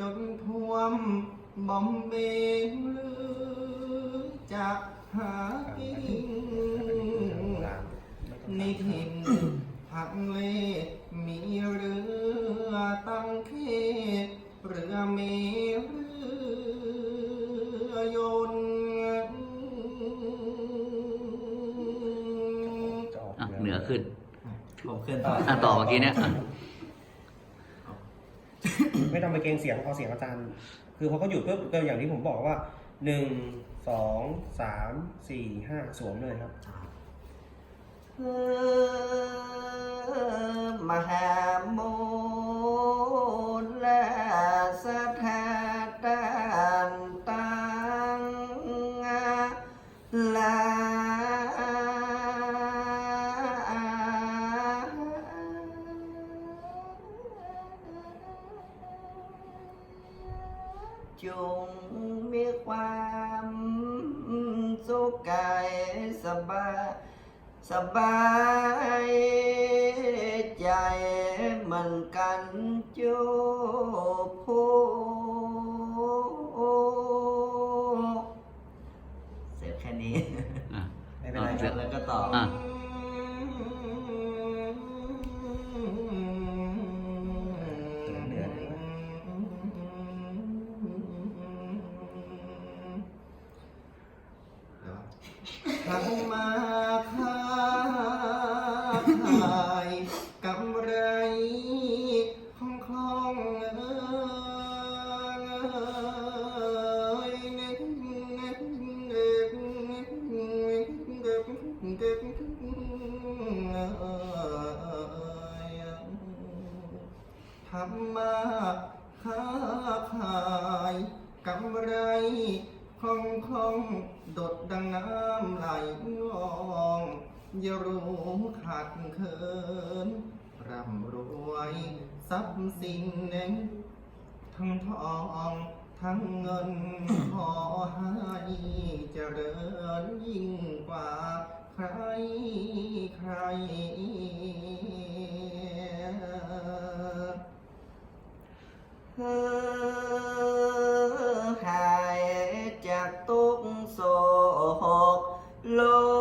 จนท่วมบอมเบงลือจากหากินในถิ่นพังเลมีเรือตั้งเขตเรือเมเรือยนต์อะเหนือขึ้นผมขึ้นต่อ อะต่อเมื่อกี้เนี่ยอะ ไม่ต้องไปเกรงเสียงเอาเสียงอาจารย์ คือพอเขาหยุดปุ๊บก็อย่างที่ผมบอกว่าหนึ่งสองสามสี่ห้าสวมเลยครับมหาโม บาย สบายใจเหมือนกันจูผู้เสร็จแค่นี้อะไม่เป็นไรคอะรับแล้วก็ต่อ กำไรของคล่องเอ้ยนึกนึกนึกนึกนึกทำมาค้าขายกำไรคล่องคล่องดดดังน้ำไหลนอง อย่ารู้ขาดเขินร่ำรวยทรัพย์สินเน้นทั้งทองทั้งเงินขอให้เจริญยิ่งกว่าใครใครเธอหายจากทุกโศกโลก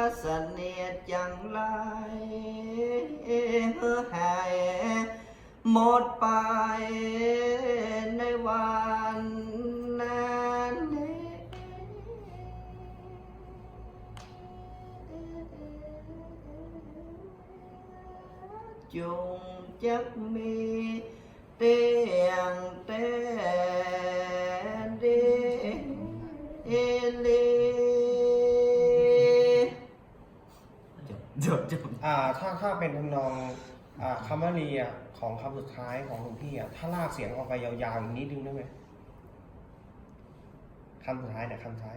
สัพพสนเนตจังไรเธอหายหมดไปในวันนั้นจงจักมีเตียงแต่ จบจบจบอ่าถ้าถ้าเป็นทำนองอ่าคำว่าเรียของคำสุดท้ายของหลวงพี่อะถ้าลากเสียงออกไปยาวๆอีกนิดนึงได้ไหมคำสุดท้ายเนี่ยคำสุดท้าย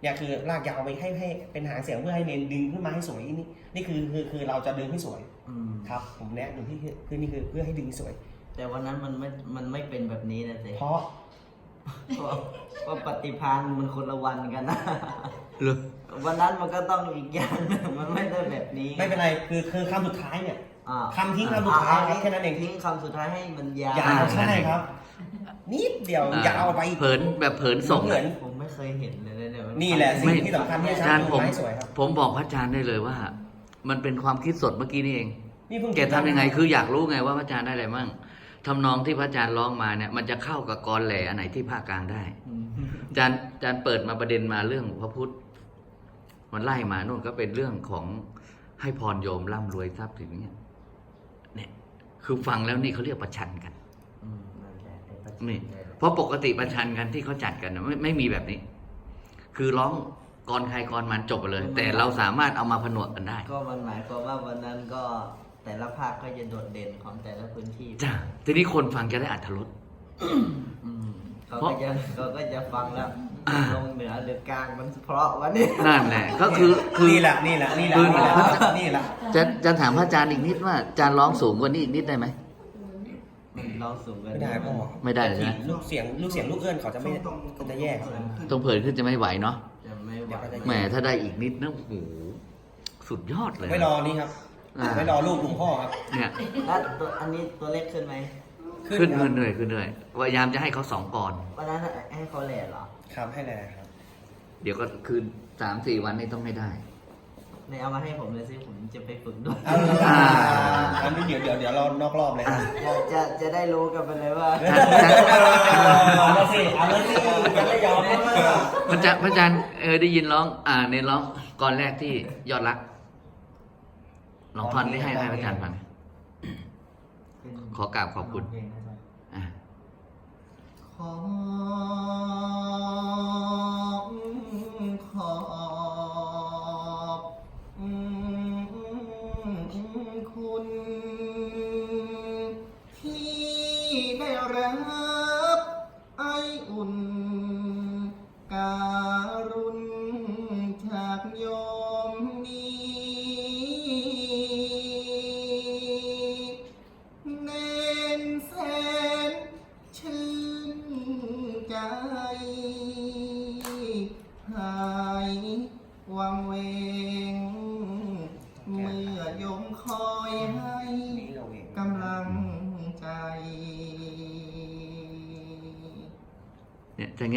เนี่ยคือลากยาวไปให้ให้เป็นหางเสียงเพื่อให้เน้นดึงขึ้นมาให้สวยนี่นี่คือคือคือเราจะดึงให้สวยอืมครับ ผมแนะนำที่คือคือนี่คือเพื่อให้ดึงให้สวย แต่วันนั้นมันไม่มันไม่เป็นแบบนี้นะเซ่เพราะ เพราะเพราะปฏิพานมันคนละวันกันนะ หรือวันนั้นมันก็ต้องอีกอย่างหนึ่งมันไม่ได้แบบนี้ไม่เป็นไรคือคือคำสุดท้ายเนี่ยอ่าคำทิ้งคำสุดท้ายอ่ครับแค่นั้นเองทิ้งคำสุดท้ายให้มันยาว ยาวใช่ครับ นิดเดียวอะยาวไปอีกเผินแบบเผินส่งเหมือนผมไม่เคยเห็นเลยนะเนี่ยมันี่แหละสิ่งไม่ที่สำคัญที่อาอาจาจารรย์ย์ผผมมให้สวยครับ ผมบอกพระอาจารย์ได้เลยว่า มันเป็นความคิดสดเมื่อกี้นี่เองนี่เพิ่งแกทำยังไงคืออยากรู้ไงว่าพระอาจารย์ได้อะไรมั่ง ทำนองที่พระอาจารย์ร้องมาเนี่ยมันจะเข้ากับกรแหล่อันไหนที่ภาคกลางได้อืมอาจารย์อาจารย์เปิดมาประเด็นมาเรื่องพระพุทธ มันไล่มานู่นก็เป็นเรื่องของให้พรโยมร่ำรวยทรัพย์ถึงเนี่ยเนี่ย คือฟังแล้วนี่เขาเรียกประชันกันอืมนั่นแหละไอ้ประนี่เด็นเพราะปกติประชันกันที่เขาจัดกันนะไม่ไม่มีแบบนี้ คือร้องกรใครกรมันจบไปเลย แต่เราสามารถเอามาผนวกกันได้ ก็มันหมายความว่าวันนั้นก็ แต่ละภาคก็จะโดดเด่นของแต่ละพื้นที่จ้ะทีนี้คนฟังจะได้อัธรส อืมเขาเพราะก็จะเขาก็จะฟังแล้วอ่า ลงเหนือหรือกลางมันเพราะวันนี้ นั่นแหละก็คือคือ นี่แหละนี่แหละนี่แหละคือ นี่แหละนี่แหละจะจะถามพระอาจารย์อีกนิดว่าอาจารย์ร้องสูงกว่านี้อีกนิดได้ไหม มันเราสูงกันไม่ได้พ่อไม่ได้เลยนะ ลูกเสียงลูกเสียงลูกเอื้อนเขาจะไม่เขาจะแยกตรงเผินขึ้นจะไม่ไหวเนาะจะไม่ไหวเดี๋ยวก็จะแหมถ้าได้อีกนิดนะโอ้โหสุดยอดเลยไม่รอนี่ครับ อ่าไม่รอลูกหลวงพ่อครับ เนี่ยแล้วตัวอันนี้ตัวเล็กขึ้นไหมขึ้นครัเงิบนเหนื่อยขึ้นเหนื่อยพยายามจะให้เขาสองปอนด์วันนั้นให้เขาแหล่เหรอครับให้แน่ครับ เดี๋ยวก็คืนสามสี่วันนี้ต้องไม่ได้ ในเอามาให้ผมเลยสิผมจะไปฝึกด้วยเอาอ่า อันนี้เดี๋ยวเดี๋ยวเดี๋ยวเรานอกรอบเลยอ่าจะจะจะได้รู้กันไปเลยว่าเอาละสิเอาละสิจะไม่ยอมนะ พระอาจารย์พระอาจารย์เออได้ยินร้องอ่าในร้องก่อนแรกที่ยอดรัก ลองท่อนนี้ให้ให้พระอาจารย์ฟัง ขอกราบขอบคุณเพลงนะจ๊ะอ่าขอบขอบ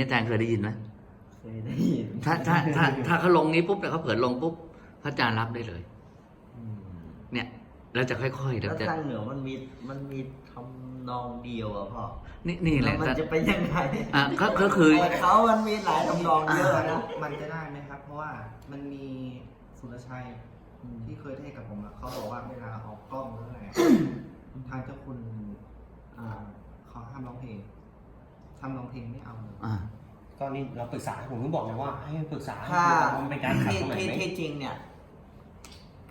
อย่างเงี้ยอาจารย์เคยได้ยินไหมเคยได้ยินถ้าถ้าถ้าถ้าเขาลงนี้ปุ๊บเนี่ยเขาเผลอลงปุ๊บพระอาจารย์รับได้เลยอืมเนี่ยเราจะค่อยๆแล้เราวจะทางเหนือมันมีมันมีทำนองเดียวอะพ่อนี่นี่แหแล้ละวมันจะเป็นยังไงอะก็ก็คือ แต่เขามันมีหลายทำนองเยอะนะ มันจะได้ไหมครับ เพราะว่ามันมีสุรชัยที่เคยเทศกับผมอะเขาบอกว่าเวลาออกกล้องหรืออะไรอะทางเจ้าคุณอ่าเขาห้ามร้องเพลงทำร้องเพลงไม่เอาเลยอ่า ก็นี่เราปรึกษาผมถึงบอกเลยว่าให้ปรึกษาถ้ามันเป็นการขัดที่ตรงไหนที่ไหมที่จริงเนี่ย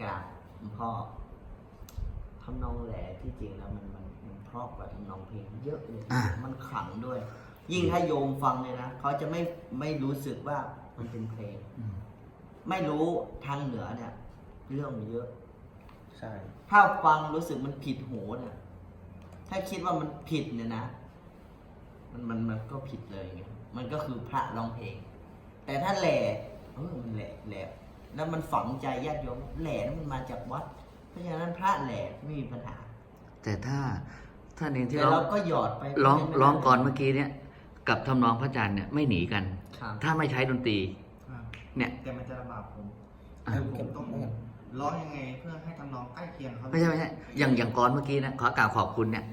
กราบหลวงพ่อทำนองแหล่ที่จริงแล้วมันมันมันเพราะกว่าทำนองเพลงเยอะเลยอ่ามันขลังด้วย ยิ่งถ้าโยมฟังเนี่ยนะเขาจะไม่ไม่รู้สึกว่ามันเป็นเพลง อืมไม่รู้ทางเหนือเนี่ย เรื่องมันเยอะ ใช่ ถ้าฟังรู้สึกมันผิดหูเนี่ย ถ้าคิดว่ามันผิดเนี่ยนะ มันมันมันก็ผิดเลยไงมันก็คือพระร้องเพลง แต่ถ้าแหล่เออมันแหล่แหล่แล้วมันฝังใจญาติโยมแหล่นั้นมันมาจากวัด เพราะฉะนั้นพระแหล่ไม่มีปัญหา แต่ถ้าถ้าเน้นที่แต่ร้อเรางก็หยอดไปร้องไม่ได้ร้องก่อนเมื่อกี้เนี่ย กับทำนองพระอาจารย์เนี่ยไม่หนีกัน ครับถ้าไม่ใช้ดนตรี อ่าเนี่ย แต่มันจะลำบากผมอะ คือผมต้องร้องยังไงเพื่อให้ทำนองใกล้เคียงเขาไม่ใช่ไม่ใช่อย่างอย่างก่อนเมื่อกี้นะขอกล่าวขอบคุณเนี่ย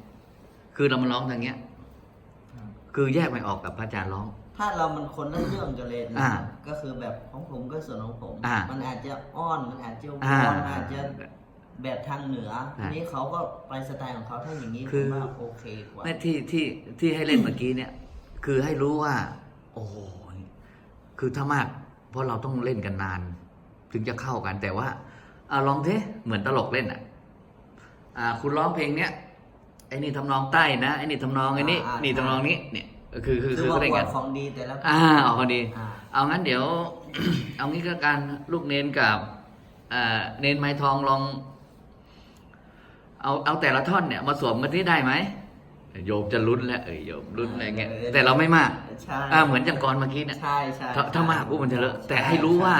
คือเรามาร้องทางเนี้ยอ่า คือแยกไม่ออกกับพระอาจารย์ร้อง ถ้าเรามันคนละเรื่องกันเลยนะอ่าก็คือแบบของผมก็ส่วนของผม อ่ามันอาจจะอ้อนมันอาจจะวอ่าอนอาจจะแบบทางเหนืออ่าทีนี้เขาก็ไปสไตล์ของเขาถ้าอย่างนี้ผคือ มว่าโอเคกว่า ไม่ที่ที่ที่ให้เล่นเมื่อกี้เนี่ย คือให้รู้ว่า โอ้โหคือถ้ามาก เพราะเราต้องเล่นกันนาน ถึงจะเข้ากันแต่ว่าอ่าลองเทเหมือนตลกเล่นอะอ่า คุณร้องเพลงเนี้ย ไอ้นี่ทำนองใต้นะไอ้นี่ทำนองไอ้นี่อ่าอ่านี่ทำนองนี้เนี่ยคือคือคืคืออว่าก็เล่นบกัทนของดีแต่ละอ่าเอาพอดี อ่าเอางั้นเดี๋ยว เอางี้ก็การลูกเนนกับอ่าเนนไม้ทองลอง เอาเอาแต่ละท่อนเนี่ยมาสวมกันที่ได้ไหมโยมจะลุ้นแล้วเอ้ยโยมลุ้นอะไรเงี้ยแต่เราไม่มาก ใช่อ่าเหมือนจังกรเมื่อกี้เนี่ย ใช่ใช่ถ้าถ้ามากปุ๊บมันจะเลอะแต่ให้รู้ว่า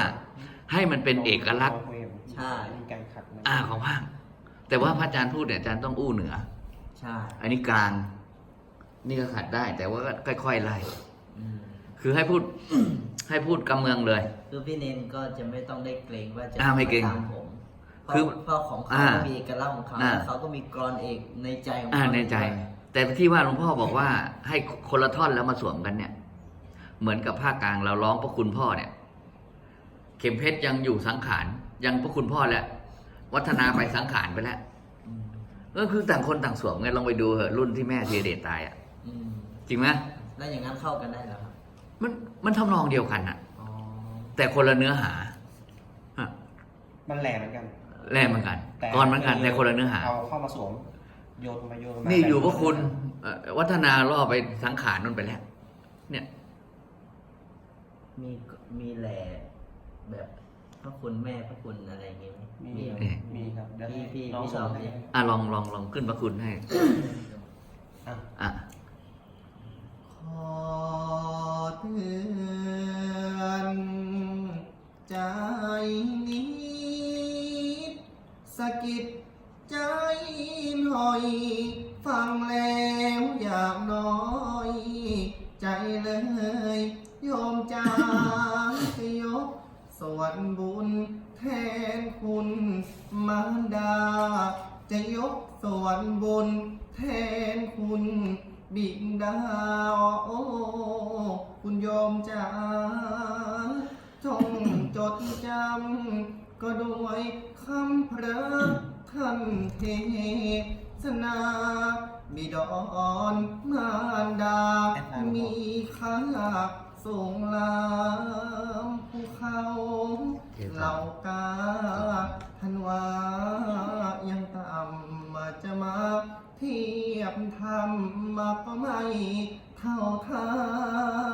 ให้มันเป็นเอกลักษณ์ใช่ มีการขัดนะ อ่าของภาคแต่ว่าพระอาจารย์พูดเนี่ยอาจารย์ต้องอู้เหนือ ใช่อันนี้กลาง นี่ก็ขัดได้แต่ว่าก็ค่อยๆไล่อืมคือให้พูด ให้พูดกำเมืองเลย คือพี่เนนก็จะไม่ต้องได้เกรงว่าจะอ่าไม่เกรงตามผมเพราะคือเพราะของเขาอ่าก็มีเอกลักษณ์ของเขาอ่าแล้วเขาก็มีกรอนเอกในใจของอ่าเขาในใจ แต่ที่ว่าหลวงพ่อบอกว่า ให้คนละท่อนแล้วมาสวมกันเนี่ย เหมือนกับภาคกลางเราร้องพระคุณพ่อเนี่ย เข็มเพชรยังอยู่สังขารยังพระคุณพ่อแล้ววัฒนาไปสังขารไปแล้วอืม ก็คือต่างคนต่างสวมไงลองไปดูเหอะรุ่นที่แม่ธีรเดชตายอะอืมจริงไหมแล้วอย่างนั้นเข้ากันได้เหรอครับมันมันทำนองเดียวกันอะ อ๋อแต่คนละเนื้อหาอะมันแหลมเหมือนกันแร่เหมือนกันแต่ก่อนเหมือนกันแต่คนละเนื้อหา เอาเข้ามาสวมโยนมาโยนมานี่อยู่พระคุณเอ่อวัฒนาล่อไปสังขารนั่นไปแล้ว เนี่ย มีมีแหล่แบบ พระคุณแม่พระคุณอะไรอย่างเงี้ยไหมมี มีไหมมีครับเดี๋ยวพี่พี่น้องพี่สอนลองให้ดิอะลองลองลองขึ้นพระคุณให้ อะ อะ ขอเตือนใจนิดสะกิดใจหน่อย ฟังแล้วอย่างน้อย ใจเลยโยมจาจะยก สวรรค์บุญแทนคุณมารดา จะยกสวรรค์บุญแทนคุณบิดาโอ้คุณโยมจ๋าจงจดจำ ก็ด้วยคำพระท่านเทศนาบิดอนมารดา มีค่า สูงลามภูเขาเหล่ากาทันวายังต่ำมาจะมาเทียบทำมาก็ไม่เท่าทา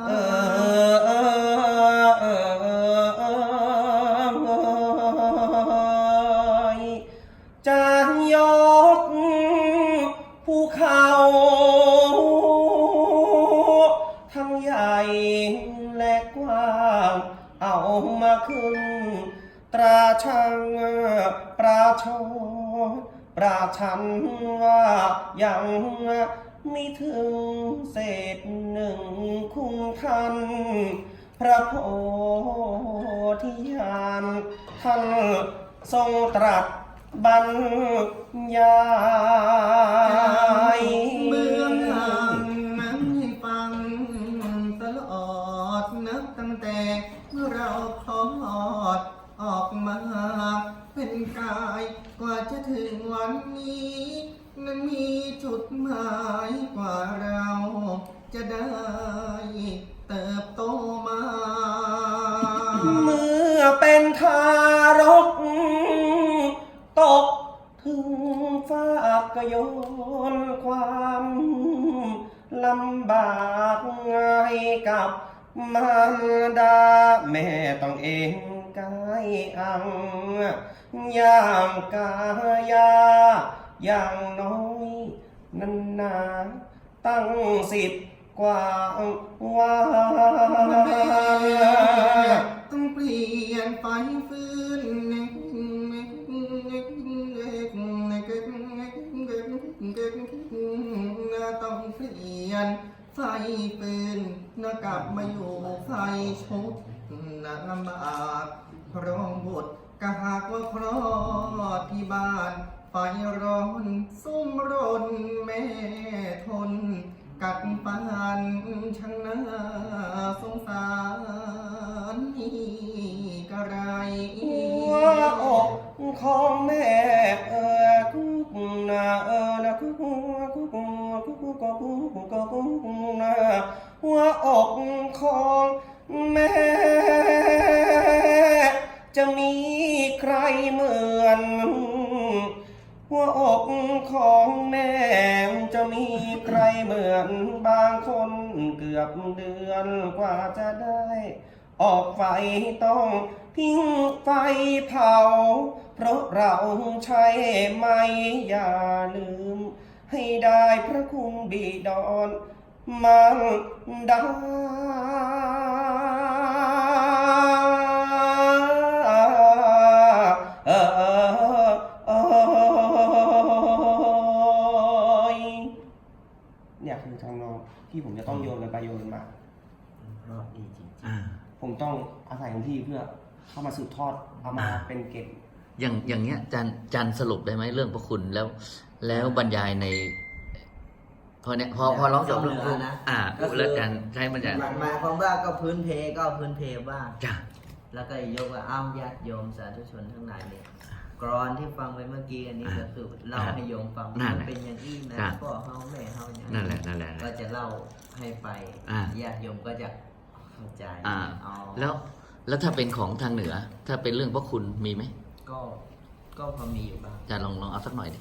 เออเออเออเออเออจะยกภูเขา ชประชันว่ายังไม่ถึงเศษหนึ่งคุ้มทัน พระโพธิญาณท่านทรงตรัสบรรยาย แม่ต้องเองกายอังย่างกายาอย่างน้อยนันนาตั้งสิบกว่าวันต้องเปลี่ยนไปฟื้นต้องเปลี่ยนไฟปืนนะกลับมาอยู่ไฟชุบ นะลำบากเพรองบุตรกะหากว่าคลอดที่บ้านไฟร้อนซุ่มรนแม่ทน กัดปานช่างน่าสงสารนี่กระไรหัวอกของแม่เออกุกนาเออนะกุกกุกกุกกุกกุกกุกกุกนาหัวอกของ แม่จะมีใครเหมือน หัวอกของแม่จะมีใครเหมือนบางคนเกือบเดือนกว่าจะได้ ออกไฟต้องทิ้งไฟเผา เพราะเราใช้ไม่อย่าลืม ให้ได้พระคุณบิดอน มันดาเออเออเออเนี่ยคือทางนองที่ผมจะต้องโยนกันไปโยนกันมาเพราะดีจริงอ่า ผมต้องอาศัยหลวงพี่เพื่อเข้ามาสืบทอดเอามาเป็นเก็บ อย่างอย่างเงี้ยจันจันสรุปได้ไหมเรื่องพระคุณแล้ว แล้วบรรยายใน พอเนี่ยพอพอร้องจบเรื่องพระคุณอ่าแล้วจันใช้บรรยายหมายหมายความว่าก็พื้นเพก็เอาพื้นเพบ้างจ้ะแล้วก็ยกว่าอ้าวญาติโยมสาธุชนทั้งหลายเนี่ยกรอนที่ฟังไปเมื่อกี้อันนี้ก็คือเล่าให้โยมฟังนั่นมัแหละเป็นอย่างนี้นะจ้ะพ่อเฮาแม่เฮาอย่างนั่นแหละนั่นแหละก็จะเล่าให้ไปอ่าญาติโยมก็จะเข้าใจอ่าอ๋อแล้วแล้วถ้าเป็นของทางเหนือ ถ้าเป็นเรื่องพระคุณมีไหมก็ก็พอมีอยู่บ้างอาจารย์ลองลองเอาสักหน่อยดิ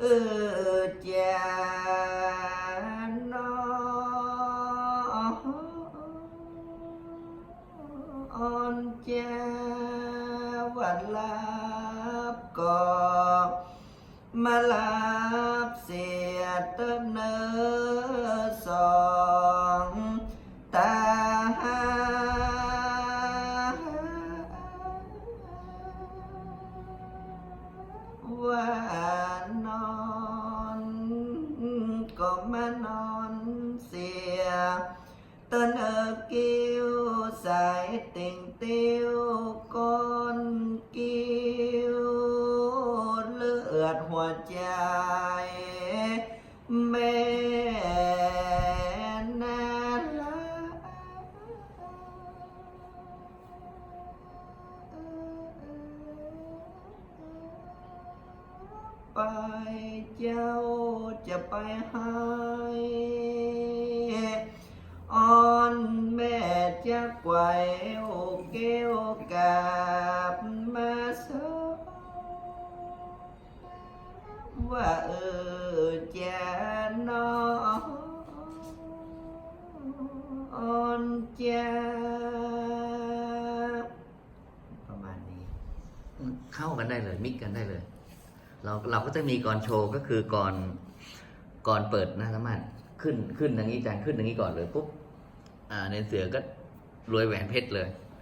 เออ ก็มานอนเสียต้นเอิบ ไปให้อ่อนแม่จะไกวโอเกวกาบมาสว่าเออจะนออนจะประมาณนี้ เข้ากันได้เลย มิกกันได้เลย เราเราก็จะมีก่อนโชว์ก็คือก่อน ก่อนเปิดหน้าสมาธิขึ้นขึ้นอย่างนี้จานขึ้นอย่างนี้ก่อนเลยปุ๊บอ่าในเสือก็รวยแหวนเพชรเลย